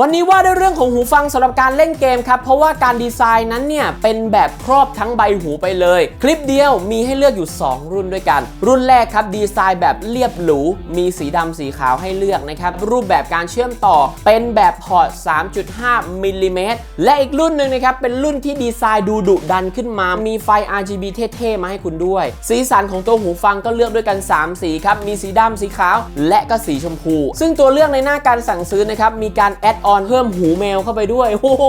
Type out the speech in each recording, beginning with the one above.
วันนี้ว่าด้วยเรื่องของหูฟังสำหรับการเล่นเกมครับ เพราะว่าการดีไซน์นั้นเนี่ย เป็นแบบครอบทั้งใบหูไปเลย คลิปเดียวมีให้เลือกอยู่ 2 รุ่นด้วยกัน รุ่นแรกครับ ดีไซน์แบบเรียบหรู มีสีดำสีขาวให้เลือกนะครับ รูปแบบการเชื่อมต่อเป็นแบบพอร์ต 3.5มิลลิเมตรและอีกรุ่นหนึ่งนะครับ เป็นรุ่นที่ดีไซน์ดูดุดันขึ้นมา มีไฟ RGB เท่ๆมาให้คุณด้วย สีสันของตัวหูฟังก็เลือกด้วยกัน 3 สีครับมีสีดำสีขาว และก็สีชมพู ซึ่งตัวเลือกในหน้าการสั่งซื้อนะครับมีการแอดออนเพิ่มหูแมวเข้าไปด้วยโอ้โห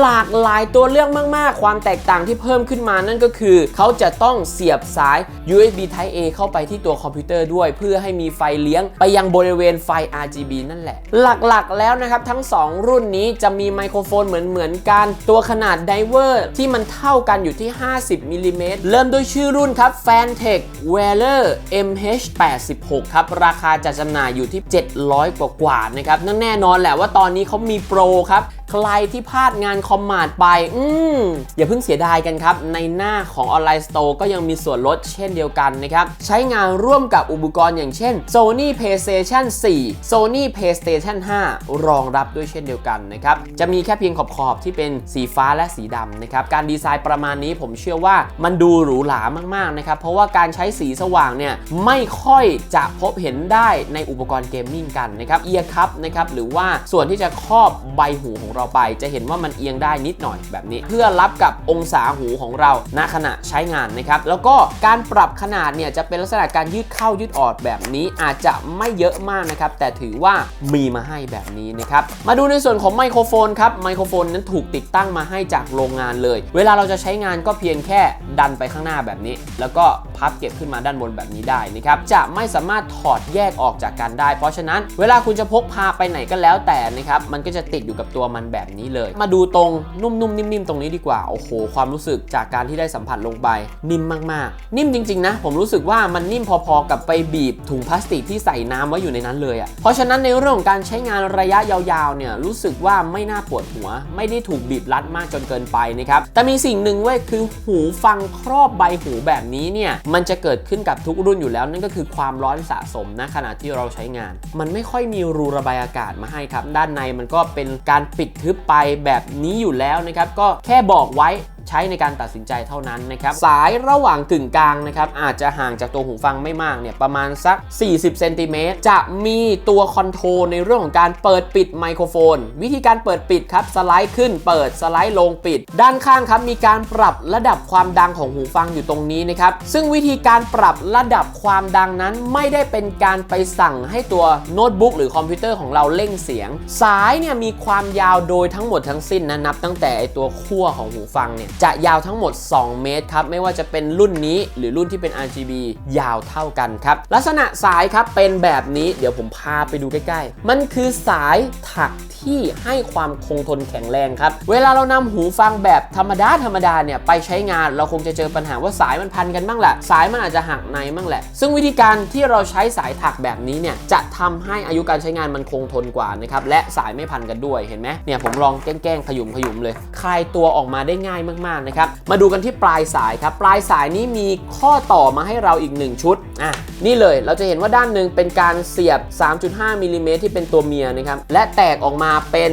หลากหลายตัวเลือกมาก ๆ ความแตกต่างที่เพิ่มขึ้นมานั่นก็คือ เขาจะต้องเสียบสาย USB Type A เข้าไปที่ตัวคอมพิวเตอร์ด้วย เพื่อให้มีไฟเลี้ยงไปยังบริเวณไฟ RGB นั่นแหละ หลักๆแล้วนะครับ ทั้ง 2 รุ่นนี้จะมีไมโครโฟนเหมือนๆกัน ตัวขนาดไดเวอร์ที่มันเท่ากันอยู่ที่ 50มิลลิเมตรเริ่มด้วยชื่อรุ่นครับ Fantech Wearer MH86 ครับราคาจะจำหน่ายอยู่ที่ 700 กว่าๆนะครับนั่นแน่นอนแหละว่าตอนนี้เขามีโปรครับ ใครที่พลาดงานคอมมาดไป อืมอย่าเพิ่งเสียดายกันครับ ในหน้าของออนไลน์สโตร์ก็ยังมีส่วนลดเช่นเดียวกันนะครับ ใช้งานร่วมกับอุปกรณ์อย่างเช่น Sony PlayStation 4 Sony PlayStation 5 รองรับด้วยเช่นเดียวกันนะครับ จะมีแค่เพียงขอบๆที่เป็นสีฟ้าและสีดำนะครับ การดีไซน์ประมาณนี้ผมเชื่อว่ามันดูหรูหรามากๆนะครับ เพราะว่าการใช้สีสว่างเนี่ยไม่ค่อยจะพบเห็นได้ในอุปกรณ์เกมมิ่งกันนะครับ เอียร์คัพนะครับหรือว่าส่วนที่จะครอบใบหูของเราไป จะเห็นว่ามันเอียงได้นิดหน่อยแบบนี้ เพื่อรับกับองศาหูของเราณขณะใช้งานนะครับ แล้วก็การปรับขนาดเนี่ยจะเป็นลักษณะการยืดเข้ายืดออกแบบนี้อาจจะไม่เยอะมากนะครับ แต่ถือว่ามีมาให้แบบนี้นะครับ มาดูในส่วนของไมโครโฟนครับ ไมโครโฟนนั้นถูกติดตั้งมาให้จากโรงงานเลย เวลาเราจะใช้งานก็เพียงแค่ดันไปข้างหน้าแบบนี้ แล้วก็พับเก็บขึ้นมาด้านบนแบบนี้ได้นะครับ จะไม่สามารถถอดแยกออกจากกันได้ เพราะฉะนั้น เวลาคุณจะพกพาไปไหนก็แล้วแต่นะครับ มันก็จะติดอยู่กับตัวมันแบบนี้เลย มาดูตรงนุ่มๆนิ่มๆ ตรงนี้ดีกว่า โอ้โห ความรู้สึกจากการที่ได้สัมผัสลงไป นิ่มมากๆ นิ่มจริงๆนะ ผมรู้สึกว่ามันนิ่มพอๆกับไปบีบถุงพลาสติกที่ใส่น้ำไว้อยู่ในนั้นเลยอะ่ะ เพราะฉะนั้นในเรื่องของการใช้งานระยะยาวๆ เนี่ยรู้สึกว่าไม่น่าปวดหัว ไม่ได้ถูกบีบรัดมากจนเกินไปนะครับ แต่มีสิ่งหนึ่งเว้ยคือหูฟังครอบใบหูแบบนี้เนี่ยมันจะเกิดขึ้นกับทุกรุ่นอยู่แล้วนั่นก็คือความร้อนสะสมนะขณะที่เราใช้งาน มันไม่ค่อยมีรูระบายอากาศมาให้ครับ ด้านในมันก็เป็นการปิดทึบไปแบบนี้อยู่แล้วนะครับ ก็แค่บอกไว้ ใช้ในการตัดสินใจเท่านั้นนะครับสายระหว่างกึ่งกลางนะครับอาจจะห่างจากตัวหูฟังไม่มากเนี่ยประมาณสัก 40เซนติเมตรจะมีตัวคอนโทรลในเรื่องของการเปิดปิดไมโครโฟน วิธีการเปิดปิดครับสไลด์ขึ้น เปิดสไลด์ลงปิด ด้านข้างครับมีการปรับระดับความดังของหูฟังอยู่ตรงนี้นะครับซึ่งวิธีการปรับระดับความดังนั้นไม่ได้เป็นการไปสั่งให้ตัวโน้ตบุ๊กหรือคอมพิวเตอร์ของเราเร่งเสียง สายเนี่ยมีความยาวโดยทั้งหมดทั้งสิ้นนะนับ ตั้งแต่ไอตัวขั้วของหูฟังเนี่ยจะยาวทั้งหมด 2 เมตรครับ ไม่ว่าจะเป็นรุ่นนี้หรือรุ่นที่เป็น RGB ยาวเท่ากันครับ ลักษณะสายครับเป็นแบบนี้เดี๋ยวผมพาไปดูใกล้ๆ มันคือสายถักที่ให้ความคงทนแข็งแรงครับ เวลาเรานำหูฟังแบบธรรมดาธรรมดาเนี่ยไปใช้งานเราคงจะเจอปัญหาว่าสายมันพันกันบ้างแหละ สายมันอาจจะหักในบ้างแหละ ซึ่งวิธีการที่เราใช้สายถักแบบนี้เนี่ยจะทำให้อายุการใช้งานมันคงทนกว่านะครับและสายไม่พันกันด้วยเห็นไหมเนี่ยผมลองแกล้งๆขยุมขยุมเลยคลายตัวออกมาได้ง่ายมากๆนะครับ มาดูกันที่ปลายสายครับ ปลายสายนี้มีข้อต่อมาให้เราอีก 1 ชุด อะ นี่เลย เราจะเห็นว่าด้านหนึ่งเป็นการเสียบ 3.5มิลลิเมตรที่เป็นตัวเมียนะครับ และแตกออกมาเป็น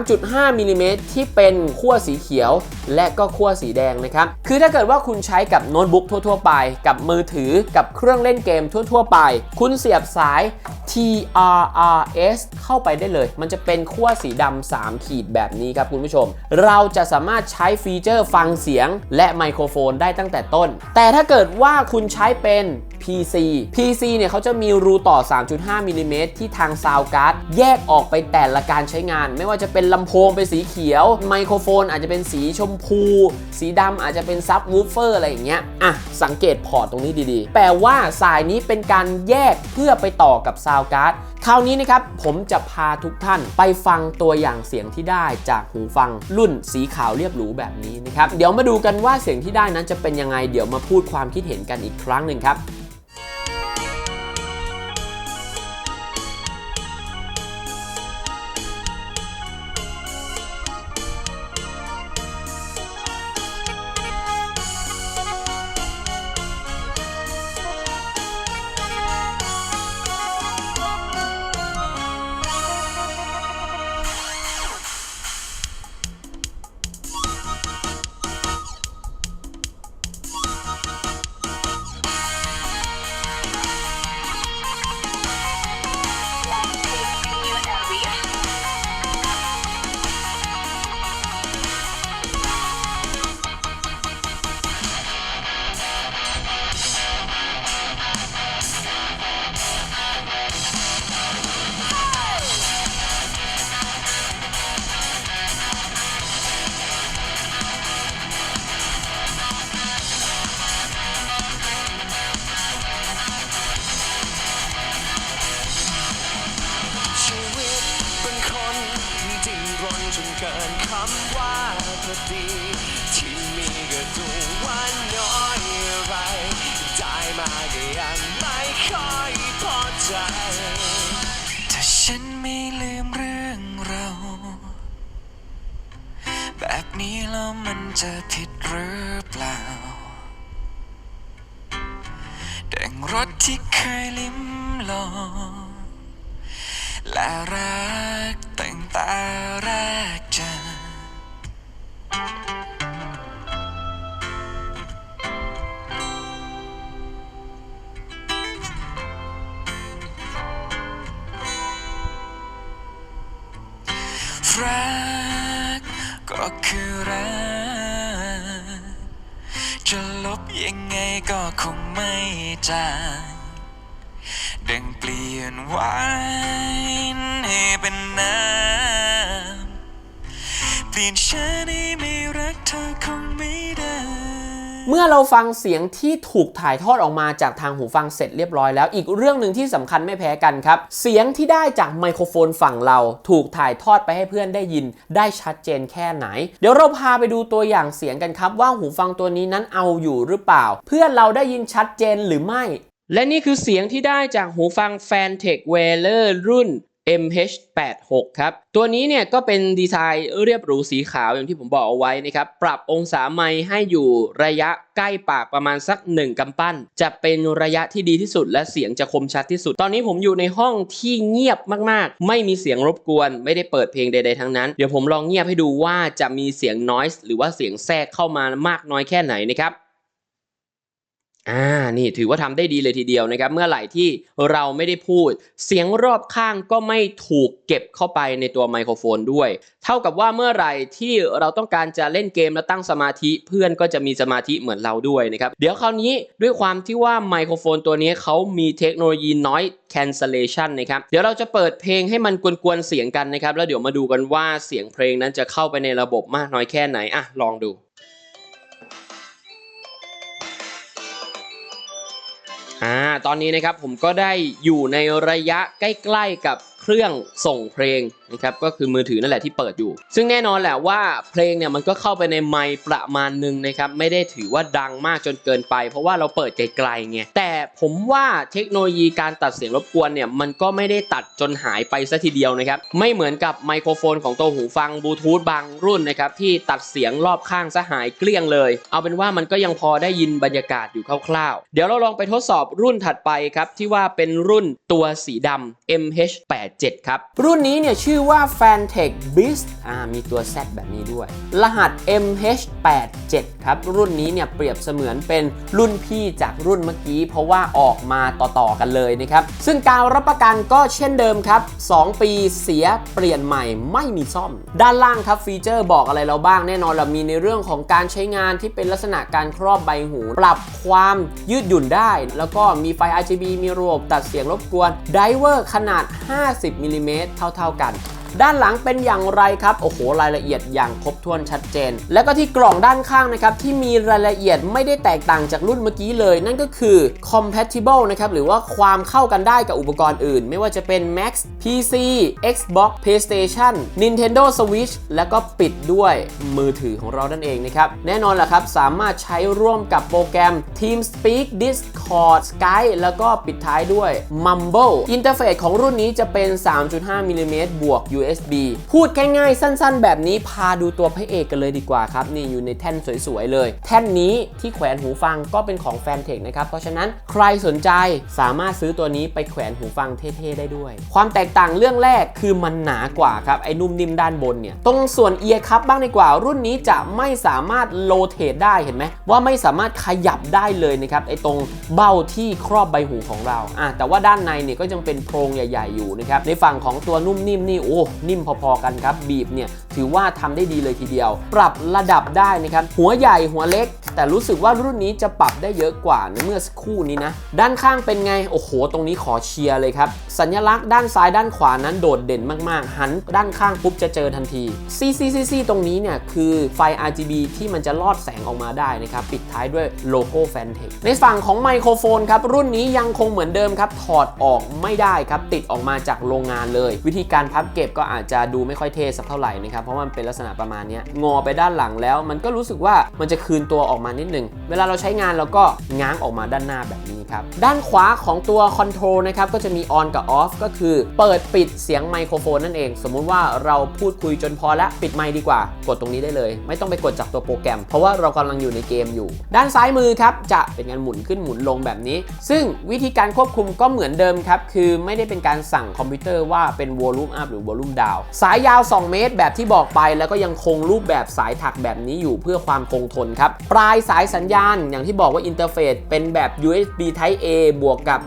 3.5มิลลิเมตรที่เป็นขั้วสีเขียว และก็ขั้วสีแดงนะครับ คือถ้าเกิดว่าคุณใช้กับโน้ตบุ๊กทั่ว ๆ ไป กับมือถือ กับเครื่องเล่นเกมทั่ว ๆ ไป คุณเสียบสาย TRRS เข้าไปได้เลย มันจะเป็นขั้วสีดำ3ขีดแบบนี้ครับคุณผู้ชม เราจะสามารถใช้ฟีเจอร์ฟังเสียงและไมโครโฟนได้ตั้งแต่ต้น แต่ถ้าเกิดว่าคุณใช้เป็น PC PC เนี่ยเขาจะมีรูต่อ 3.5มิลลิเมตรที่ทางซาวการ์ดแยกออกไปแต่ละการใช้งาน ไม่ว่าจะเป็นลำโพงเป็นสีเขียว ไมโครโฟนอาจจะเป็นสีชมพู สีดำอาจจะเป็นซับวูฟเฟอร์อะไรอย่างเงี้ยอะสังเกตพอร์ตตรงนี้ดีๆ แปลว่าสายนี้เป็นการแยกเพื่อไปต่อกับซาวการ์ดคราวนี้นะครับ ผมจะพาทุกท่านไปฟังตัวอย่างเสียงที่ได้จากหูฟังรุ่นสีขาวเรียบหรูแบบนี้นะครับ เดี๋ยวมาดูกันว่าเสียงที่ได้นั้นจะเป็นยังไง เดี๋ยวมาพูดความคิดเห็นกันอีกครั้งหนึ่งครับ มันจะผิดหรือเปล่า แดงรถที่เคยลิ้มลองและรักแต่งตา ก็คงไม่จางดังเปลี่ยนวานให้เป็นน้ำเปลี่ยนฉันให้ไม่รักเธอคงไม่ได้ เมื่อเราฟังเสียงที่ถูกถ่ายทอดออกมาจากทางหูฟังเสร็จเรียบร้อยแล้ว อีกเรื่องหนึ่งที่สำคัญไม่แพ้กันครับ เสียงที่ได้จากไมโครโฟนฝั่งเราถูกถ่ายทอดไปให้เพื่อนได้ยิน ได้ชัดเจนแค่ไหน เดี๋ยวเราพาไปดูตัวอย่างเสียงกันครับ ว่าหูฟังตัวนี้นั้นเอาอยู่หรือเปล่า เพื่อนเราได้ยินชัดเจนหรือไม่ และนี่คือเสียงที่ได้จากหูฟัง Fantech Wearer รุ่น MH86 ครับ ตัวนี้เนี่ยก็เป็นดีไซน์เรียบหรูสีขาวอย่างที่ผมบอกเอาไว้นะครับ ปรับองศาไมค์ให้อยู่ระยะใกล้ปากประมาณสัก 1กำปั้น จะเป็นระยะที่ดีที่สุด และเสียงจะคมชัดที่สุด ตอนนี้ผมอยู่ในห้องที่เงียบมากๆ ไม่มีเสียงรบกวน ไม่ได้เปิดเพลงใดๆทั้งนั้น เดี๋ยวผมลองเงียบให้ดูว่าจะมีเสียง noise หรือว่าเสียงแทรกเข้ามามากน้อยแค่ไหนนะครับ อ่า นี่ถือว่าทำได้ดีเลยทีเดียวนะครับ เมื่อไหร่ที่เราไม่ได้พูด เสียงรอบข้างก็ไม่ถูกเก็บเข้าไปในตัวไมโครโฟนด้วย เท่ากับว่าเมื่อไหร่ที่เราต้องการจะเล่นเกมและตั้งสมาธิเพื่อนก็จะมีสมาธิเหมือนเราด้วยนะครับ เดี๋ยวคราวนี้ด้วยความที่ว่าไมโครโฟนตัวนี้เขามีเทคโนโลยี noise cancellation นะครับ เดี๋ยวเราจะเปิดเพลงให้มันกวนๆเสียงกันนะครับ แล้วเดี๋ยวมาดูกันว่าเสียงเพลงนั้นจะเข้าไปในระบบมากน้อยแค่ไหนอะลองดู อ่าตอนนี้นะครับผมก็ได้อยู่ในระยะใกล้ๆกับ เครื่องส่งเพลงนะครับก็คือมือถือนั่นแหละที่เปิดอยู่ ซึ่งแน่นอนแหละว่าเพลงเนี่ยมันก็เข้าไปในไมค์ประมาณหนึงนะครับไม่ได้ถือว่าดังมากจนเกินไป เพราะว่าเราเปิดไกลๆไงแต่ผมว่าเทคโนโลยีการตัดเสียงรบกวนเนี่ยมันก็ไม่ได้ตัดจนหายไปซะทีเดียวนะครับไม่เหมือนกับไมโครโฟนของตัวหูฟังบลูทูธบางรุ่นนะครับที่ตัดเสียงรอบข้างซะหายเกลี้ยงเลย เอาเป็นว่ามันก็ยังพอได้ยินบรรยากาศอยู่คร่าวๆ เดี๋ยวเราลองไปทดสอบรุ่นถัดไปครับที่ว่าเป็นรุ่นตัวสีดำ7 ครับ รุ่นนี้เนี่ยชื่อว่า Fantech Beast อ่ามีตัว Z แบบนี้ด้วย รหัส MH87 ครับ รุ่นนี้เนี่ยเปรียบเสมือนเป็นรุ่นพี่จากรุ่นเมื่อกี้ เพราะว่าออกมาต่อๆกันเลยนะครับ ซึ่งการรับประกันก็เช่นเดิมครับ 2 ปีเสียเปลี่ยนใหม่ไม่มีซ่อม ด้านล่างครับฟีเจอร์บอกอะไรเราบ้างแน่นอนเรามีในเรื่องของการใช้งานที่เป็นลักษณะการครอบใบหู ปรับความยืดหยุ่นได้ แล้วก็มีไฟ RGB มีระบบตัดเสียงรบกวนไดเวอร์ขนาด 50มิลลิเมตรเท่า ๆกัน ด้านหลังเป็นอย่างไรครับโอ้โหรายละเอียดอย่างครบถ้วนชัดเจน แล้วก็ที่กล่องด้านข้างนะครับที่มีรายละเอียดไม่ได้แตกต่างจากรุ่นเมื่อกี้เลย นั่นก็คือ compatible นะครับหรือว่าความเข้ากันได้กับอุปกรณ์อื่น ไม่ว่าจะเป็น Mac PC Xbox PlayStation Nintendo Switch แล้วก็ปิดด้วยมือถือของเรานั่นเองนะครับแน่นอนแหละครับสามารถใช้ร่วมกับโปรแกรม TeamSpeak Discord Skype แล้วก็ปิดท้ายด้วย Mumble อินเทอร์เฟซของรุ่นนี้จะเป็น 3.5มิลลิเมตรบวก USB พูดง่ายๆสั้น ๆ แบบนี้พาดูตัวพระเอกกันเลยดีกว่าครับ นี่อยู่ในแท่นสวยๆเลย แท่นนี้ที่แขวนหูฟังก็เป็นของ Fantech นะครับ เพราะฉะนั้นใครสนใจสามารถซื้อตัวนี้ไปแขวนหูฟังเท่ๆได้ด้วย ความแตกต่างเรื่องแรกคือมันหนากว่าครับ ไอ้นุ่มนิ่มด้านบนเนี่ย ตรงส่วนเอียร์คัพบ้างดีกว่า รุ่นนี้จะไม่สามารถโลเทตได้เห็นไหมว่าไม่สามารถขยับได้เลยนะครับไอ้ตรงเบ้าที่ครอบใบหูของเราอะแต่ว่าด้านในเนี่ยก็ยังเป็นโพรงใหญ่ ๆอยู่นะครับในฝั่งของตัวนุ่มนิ่มนี่โอ้นิ่มพอๆกันครับบีบเนี่ย ถือว่าทำได้ดีเลยทีเดียว ปรับระดับได้นะครับหัวใหญ่หัวเล็ก แต่รู้สึกว่ารุ่นนี้จะปรับได้เยอะกว่าเมื่อสักครู่นี้นะ ด้านข้างเป็นไง โอ้โห ตรงนี้ขอเชียร์เลยครับ สัญลักษณ์ด้านซ้ายด้านขวานั้นโดดเด่นมาก ๆ หันด้านข้างปุ๊บจะเจอทันที CCCC ตรงนี้เนี่ยคือไฟ RGB ที่มันจะลอดแสงออกมาได้นะครับ ปิดท้ายด้วยโลโก้ Fantech ในฝั่งของไมโครโฟนครับ รุ่นนี้ยังคงเหมือนเดิมครับ ถอดออกไม่ได้ครับ ติดออกมาจากโรงงานเลย วิธีการพับเก็บก็อาจจะดูไม่ค่อยเท่สักเท่าไหร่นะครับเพราะมันเป็นลักษณะประมาณนี้งอไปด้านหลังแล้วมันก็รู้สึกว่ามันจะคืนตัวออกมานิดนึง เวลาเราใช้งานเราก็ง้างออกมาด้านหน้าแบบนี้ครับ ด้านขวาของตัวคอนโทรลนะครับก็จะมี on กับ off ก็คือเปิดปิดเสียงไมโครโฟนนั่นเอง สมมุติว่าเราพูดคุยจนพอแล้วปิดไมค์ดีกว่า กดตรงนี้ได้เลย ไม่ต้องไปกดจากตัวโปรแกรม เพราะว่าเรากำลังอยู่ในเกมอยู่ ด้านซ้ายมือครับจะเป็นการหมุนขึ้นหมุนลงแบบนี้ ซึ่งวิธีการควบคุมก็เหมือนเดิมครับคือไม่ได้เป็นการสั่งคอมพิวเตอร์ว่าเป็น volume up หรือ volume down สายยาว 2 เมตรแบบที่บอกไปแล้วก็ยังคงรูปแบบสายถักแบบนี้อยู่เพื่อความคงทนครับ ปลายสายสัญญาณอย่างที่บอกว่าอินเทอร์เฟซเป็นแบบ USB Type A บวกกับ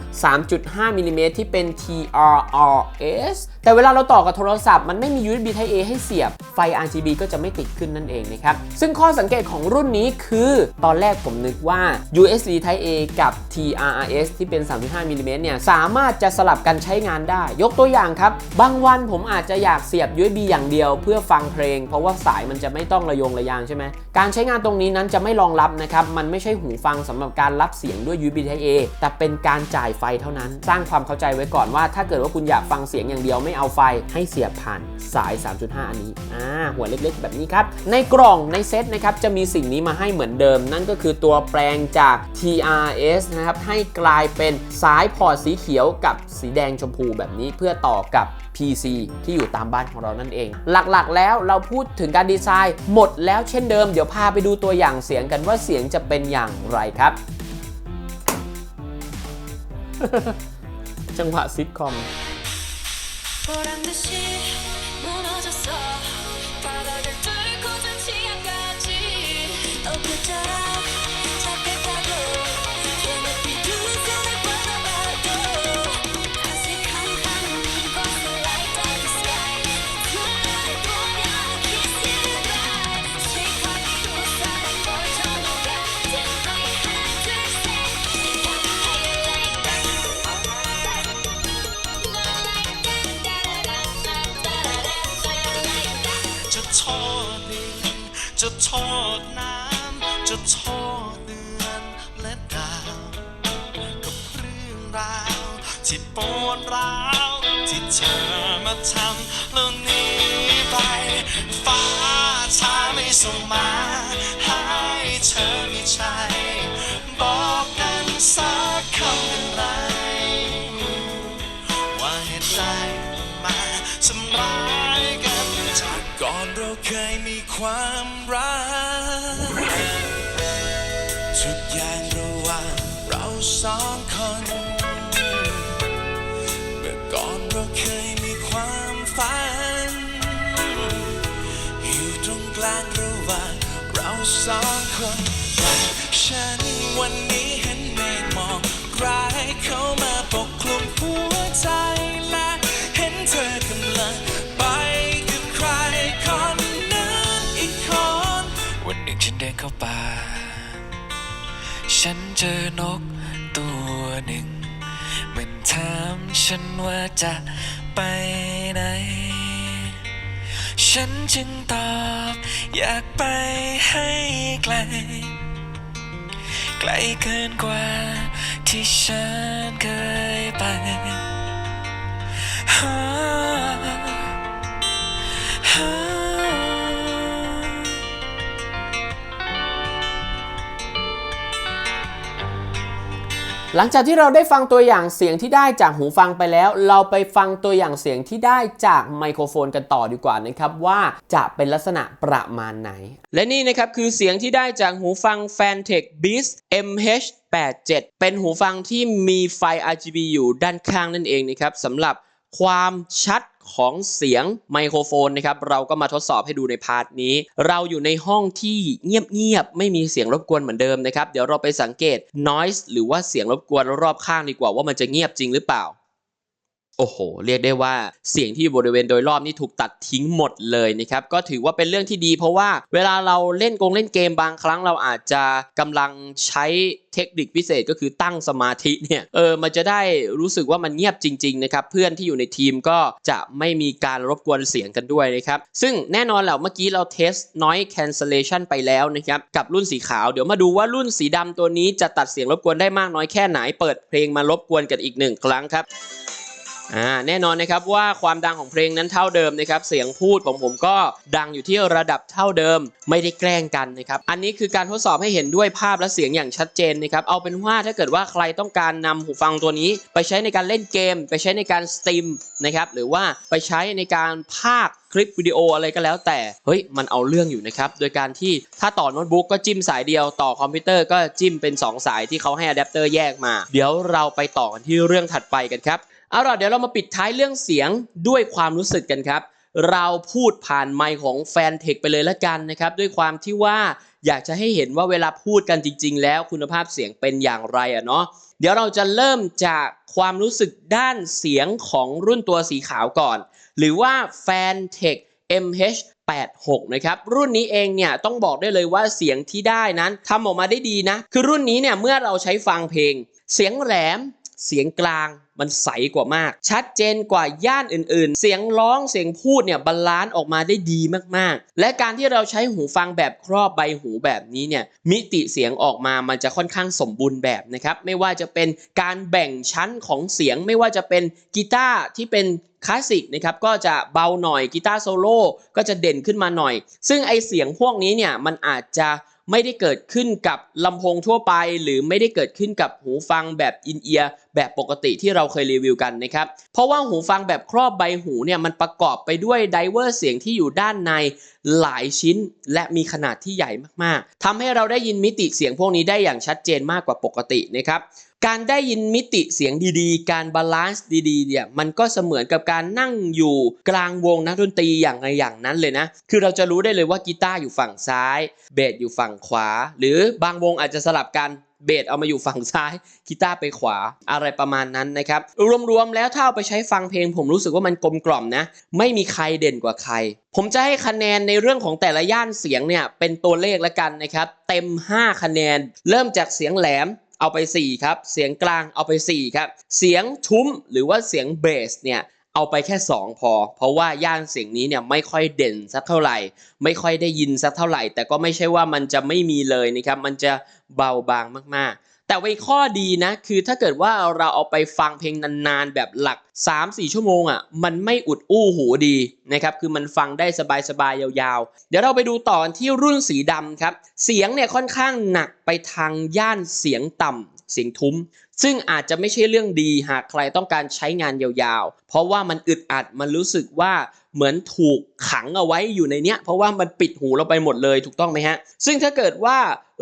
3.5มิลลิเมตรที่เป็น TRRS แต่เวลาเราต่อกับโทรศัพท์มันไม่มี USB Type A ให้เสียบ ไฟ RGB ก็จะไม่ติดขึ้นนั่นเองนะครับ ซึ่งข้อสังเกตของรุ่นนี้คือตอนแรกผมนึกว่า USB Type A กับ TRRS ที่เป็น 3.5มิลลิเมตรเนี่ยสามารถจะสลับกันใช้งานได้ ยกตัวอย่างครับ บางวันผมอาจจะอยากเสียบ USB อย่างเดียวเพื่อฟังเพลง เพราะว่าสายมันจะไม่ต้องระยงระยางใช่ไหมการใช้งานตรงนี้นั้นจะไม่รองรับนะครับ มันไม่ใช่หูฟังสำหรับการรับเสียงด้วย USB Type A แต่เป็นการจ่ายไฟเท่านั้น สร้างความเข้าใจไว้ก่อนว่า ถ้าเกิดว่าคุณอยากฟังเสียงอย่างเดียวไม่เอาไฟให้เสียบผ่านสาย 3.5 อันนี้อ่าหัวเล็กๆ แบบนี้ครับ ในกล่องในเซตนะครับจะมีสิ่งนี้มาให้เหมือนเดิม นั่นก็คือตัวแปลงจาก TRS นะครับให้กลายเป็นสายพอร์ตสีเขียวกับสีแดงชมพูแบบนี้เพื่อต่อกับ PC ที่อยู่ตามบ้านของเรานั่นเอง หลักๆ แล้วเราพูดถึงการดีไซน์หมดแล้วเช่นเดิม เดี๋ยวพาไปดูตัวอย่างเสียงกันว่าเสียงจะเป็นอย่างไรครับ จังหวะซิทคอม 보란 듯이 무너졌어 바닥을 뚫고 전 치아까지 엊그처럼 ฟ้าชาไม่ส่งมาให้เธอมีใจ บอกกันสักคำเป็นไร ว่าเหตุใดมาทำร้ายกันจากก่อนเราเคยมีความ สองคนฉันวันนี้เห็นเมฆหมอกร้ายเข้ามาปกคลุมหัวใจและเห็นเธอกำลังไปกับใครคนนั้นอีกคนวันหนึ่งฉันเดินเข้าป่า ฉันเจอนกตัวหนึ่ง มันถามฉันว่าจะไปไหน ฉันจึงตอบ อยากไปให้ไกล ไกลเกินกว่าที่ฉันเคยไป หลังจากที่เราได้ฟังตัวอย่างเสียงที่ได้จากหูฟังไปแล้ว เราไปฟังตัวอย่างเสียงที่ได้จากไมโครโฟนกันต่อดีกว่านะครับว่าจะเป็นลักษณะประมาณไหน และนี่นะครับคือเสียงที่ได้จากหูฟัง Fantech Beats MH87 เป็นหูฟังที่มีไฟ RGB อยู่ด้านข้างนั่นเองนะครับสำหรับความชัด ของเสียงไมโครโฟนนะครับเราก็มาทดสอบให้ดูในพาร์ทนี้ เราอยู่ในห้องที่เงียบๆไม่มีเสียงรบกวนเหมือนเดิมนะครับเดี๋ยวเราไปสังเกต noise หรือว่าเสียงรบกวนรอบข้างดีกว่าว่ามันจะเงียบจริงหรือเปล่า โอ้โห เรียกได้ว่าเสียงที่บริเวณโดยรอบนี่ถูกตัดทิ้งหมดเลยนะครับ ก็ถือว่าเป็นเรื่องที่ดี เพราะว่าเวลาเราเล่นกงเล่นเกมบางครั้งเราอาจจะกำลังใช้เทคนิคพิเศษก็คือตั้งสมาธิเนี่ย เออ มันจะได้รู้สึกว่ามันเงียบจริงๆนะครับ เพื่อนที่อยู่ในทีมก็จะไม่มีการรบกวนเสียงกันด้วยนะครับ ซึ่งแน่นอนแหละเมื่อกี้เราเทส noise cancellation ไปแล้วนะครับ กับรุ่นสีขาว เดี๋ยวมาดูว่ารุ่นสีดำตัวนี้จะตัดเสียงรบกวนได้มากน้อยแค่ไหน เปิดเพลงมารบกวนกันอีกหนึ่งครั้งครับ อ่าแน่นอนนะครับว่าความดังของเพลงนั้นเท่าเดิมนะครับ เสียงพูดของผมก็ดังอยู่ที่ระดับเท่าเดิมไม่ได้แกล้งกันนะครับ อันนี้คือการทดสอบให้เห็นด้วยภาพและเสียงอย่างชัดเจนนะครับ เอาเป็นว่าถ้าเกิดว่าใครต้องการนำหูฟังตัวนี้ ไปใช้ในการเล่นเกม ไปใช้ในการสตรีมนะครับหรือว่าไปใช้ในการพากย์คลิปวิดีโออะไรก็แล้วแต่เฮ้ยมันเอาเรื่องอยู่นะครับโดยการที่ถ้าต่อโน้ตบุ๊กก็จิ้มสายเดียวต่อคอมพิวเตอร์ก็จิ้มเป็นสองสายที่เขาให้อะแดปเตอร์แยกมา เดี๋ยวเราไปต่อกันที่เรื่องถัดไปกันครับ เอาล่ะเดี๋ยวเรามาปิดท้ายเรื่องเสียงด้วยความรู้สึกกันครับ เราพูดผ่านไมค์ของแฟนเทคไปเลยละกันนะครับ ด้วยความที่ว่าอยากจะให้เห็นว่าเวลาพูดกันจริง ๆ แล้วคุณภาพเสียงเป็นอย่างไรอะเนาะเดี๋ยวเราจะเริ่มจากความรู้สึกด้านเสียงของรุ่นตัวสีขาวก่อน หรือว่าแฟนเทค MH 86นะครับรุ่นนี้เองเนี่ยต้องบอกได้เลยว่าเสียงที่ได้นั้นทำออกมาได้ดีนะ คือรุ่นนี้เนี่ยเมื่อเราใช้ฟังเพลง เสียงแหลม เสียงกลาง มันใสกว่ามาก ชัดเจนกว่าย่านอื่นๆ เสียงร้องเสียงพูดเนี่ยบาลานซ์ออกมาได้ดีมากๆ และการที่เราใช้หูฟังแบบครอบใบหูแบบนี้เนี่ยมิติเสียงออกมามันจะค่อนข้างสมบูรณ์แบบนะครับไม่ว่าจะเป็นการแบ่งชั้นของเสียงไม่ว่าจะเป็นกีตาร์ที่เป็นคลาสสิกนะครับก็จะเบาหน่อยกีตาร์โซโล่ก็จะเด่นขึ้นมาหน่อย ซึ่งไอเสียงพวกนี้เนี่ยมันอาจจะ ไม่ได้เกิดขึ้นกับลำโพงทั่วไป หรือไม่ได้เกิดขึ้นกับหูฟังแบบอินเอียร์แบบปกติที่เราเคยรีวิวกันนะครับ เพราะว่าหูฟังแบบครอบใบหูเนี่ยมันประกอบไปด้วยไดเวอร์เสียงที่อยู่ด้านใน หลายชิ้น และมีขนาดที่ใหญ่มากๆทำให้เราได้ยินมิติเสียงพวกนี้ได้อย่างชัดเจนมากกว่าปกตินะครับการได้ยินมิติเสียงดีๆ การบาลานซ์ดีๆเนี่ยมันก็เสมือนกับการนั่งอยู่กลางวงนักดนตรีอย่างไรอย่างนั้นเลยนะ คือเราจะรู้ได้เลยว่ากีตาร์อยู่ฝั่งซ้าย เบสอยู่ฝั่งขวา หรือบางวงอาจจะสลับกัน เบสเอามาอยู่ฝั่งซ้ายกีตาร์ไปขวาอะไรประมาณนั้นนะครับ รวมๆแล้วถ้าเอาไปใช้ฟังเพลง ผมรู้สึกว่ามันกลมกล่อมนะ ไม่มีใครเด่นกว่าใคร ผมจะให้คะแนนในเรื่องของแต่ละย่านเสียงเนี่ยเป็นตัวเลขละกันนะครับ เต็ม 5 คะแนน เริ่มจากเสียงแหลมเอาไป 4 ครับ เสียงกลางเอาไป 4 ครับ เสียงทุ้มหรือว่าเสียงเบสเนี่ย เอาไปแค่ 2 พอ เพราะว่าย่านเสียงนี้เนี่ยไม่ค่อยเด่นสักเท่าไหร่ ไม่ค่อยได้ยินสักเท่าไหร่ แต่ก็ไม่ใช่ว่ามันจะไม่มีเลยนะครับมันจะเบาบางมากๆ แต่ไว้ข้อดีนะ คือถ้าเกิดว่าเราเอาไปฟังเพลงนานๆ แบบหลัก 3-4 ชั่วโมงอะมันไม่อุดอู้หูดีนะครับคือมันฟังได้สบายๆยาวๆ เดี๋ยวเราไปดูต่อที่รุ่นสีดำครับเสียงเนี่ยค่อนข้างหนักไปทางย่านเสียงต่ำเสียงทุ้ม ซึ่งอาจจะไม่ใช่เรื่องดีหากใครต้องการใช้งานยาวๆ เพราะว่ามันอึดอัดมันรู้สึกว่าเหมือนถูกขังเอาไว้อยู่ในเนี้ยเพราะว่ามันปิดหูเราไปหมดเลยถูกต้องไหมฮะ ซึ่งถ้าเกิดว่า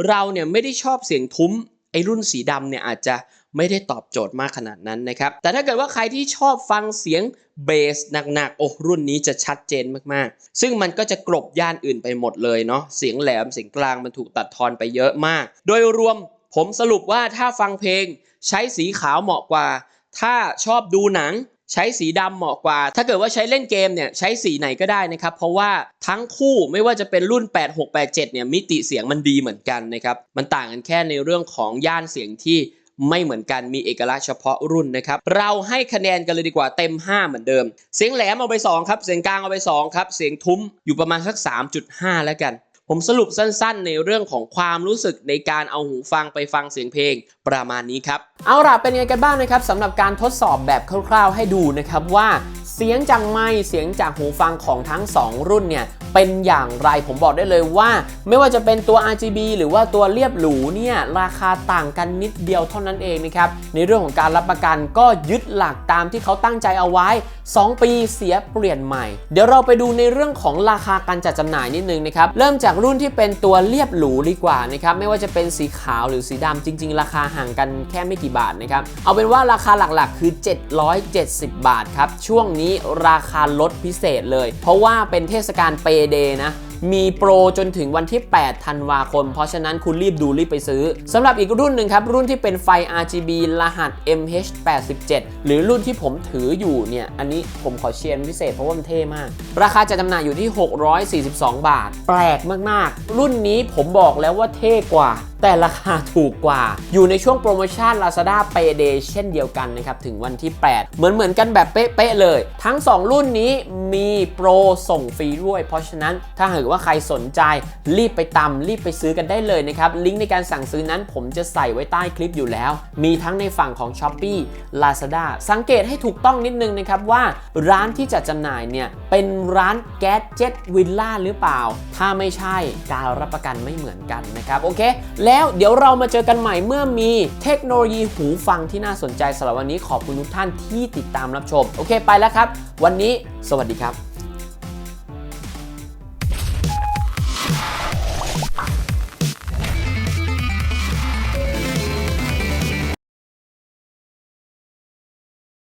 เราเนี่ยไม่ได้ชอบเสียงทุ้มไอ้รุ่นสีดำเนี่ยอาจจะไม่ได้ตอบโจทย์มากขนาดนั้นนะครับ แต่ถ้าเกิดว่าใครที่ชอบฟังเสียงเบสหนักๆ โอ้รุ่นนี้จะชัดเจนมากๆ ซึ่งมันก็จะกลบย่านอื่นไปหมดเลยเนาะ เสียงแหลม เสียงกลางมันถูกตัดทอนไปเยอะมาก โดยรวมผมสรุปว่าถ้าฟังเพลง ใช้สีขาวเหมาะกว่า ถ้าชอบดูหนังใช้สีดำเหมาะกว่า ถ้าเกิดว่าใช้เล่นเกมเนี่ยใช้สีไหนก็ได้นะครับ เพราะว่าทั้งคู่ไม่ว่าจะเป็นรุ่น 8687 เนี่ยมิติเสียงมันดีเหมือนกันนะครับ มันต่างกันแค่ในเรื่องของย่านเสียงที่ไม่เหมือนกันมีเอกลักษณ์เฉพาะรุ่นนะครับ เราให้คะแนนกันเลยดีกว่าเต็ม 5 เหมือนเดิม เสียงแหลมเอาไป 2 ครับ เสียงกลางเอาไป 2 ครับ เสียงทุ้มอยู่ประมาณสัก 3.5 แล้วกัน ผมสรุปสั้นๆ ในเรื่องของความรู้สึกในการเอาหูฟังไปฟังเสียงเพลงประมาณนี้ครับ เอาล่ะเป็นยังไงกันบ้างนะครับสำหรับการทดสอบแบบคร่าวๆ ให้ดูนะครับว่าเสียงจากไมค์เสียงจากหูฟังของทั้ง 2 รุ่นเนี่ย เป็นอย่างไรผมบอกได้เลยว่า ไม่ว่าจะเป็นตัว RGB หรือว่าตัวเรียบหรูเนี่ยราคาต่างกันนิดเดียวเท่านั้นเองนะครับในเรื่องของการรับประกันก็ยึดหลักตามที่เขาตั้งใจเอาไว้ 2 ปีเสียเปลี่ยนใหม่ เดี๋ยวเราไปดูในเรื่องของราคาการจัดจำหน่ายนิดนึงนะครับเริ่มจากรุ่นที่เป็นตัวเรียบหรูดีกว่านะครับไม่ว่าจะเป็นสีขาวหรือสีดำจริง ๆ ราคาห่างกันแค่ไม่กี่บาทนะครับเอาเป็นว่าราคาหลักๆ คือ 770 บาทครับช่วงนี้ราคาลดพิเศษเลย เพราะว่าเป็นเทศกาลเปเดนะ มีโปรจนถึงวันที่ 8 ธันวาคม เพราะฉะนั้นคุณรีบดูรีบไปซื้อสำหรับอีกรุ่นหนึ่งครับ รุ่นที่เป็นไฟ RGB รหัส MH87 หรือรุ่นที่ผมถืออยู่เนี่ย อันนี้ผมขอเชียร์พิเศษเพราะว่ามันเท่มาก ราคาจะจำหน่ายอยู่ที่ 642 บาท แปลกมาก ๆ รุ่นนี้ผมบอกแล้วว่าเท่กว่าแต่ราคาถูกกว่า อยู่ในช่วงโปรโมชั่น Lazada Payday เช่นเดียวกันนะครับ ถึงวันที่ 8 เหมือนเหมือนกันแบบเป๊ะๆเลย ทั้ง 2 รุ่นนี้มีโปรส่งฟรีด้วย เพราะฉะนั้นถ้าหากว่าใครสนใจรีบไปตำรีบไปซื้อกันได้เลยนะครับ ลิงก์ในการสั่งซื้อนั้นผมจะใส่ไว้ใต้คลิปอยู่แล้ว มีทั้งในฝั่งของ s h อ p e e Lazada สังเกตให้ถูกต้องนิดนึงนะครับว่าร้านที่จัดจำหน่ายเนี่ยเป็นร้านแก๊สเจ็ตวิลล่าหรือเปล่า ถ้าไม่ใช่การรับประกันไม่เหมือนกันนะครับโอเคแล้วเดี๋ยวเรามาเจอกันใหม่เมื่อมีเทคโนโลยีหูฟังที่น่าสนใจสำหรับวันนี้ขอบคุณทุกท่านที่ติดตามรับชม โอเคไปแล้วครับ วันนี้สวัสดีครับ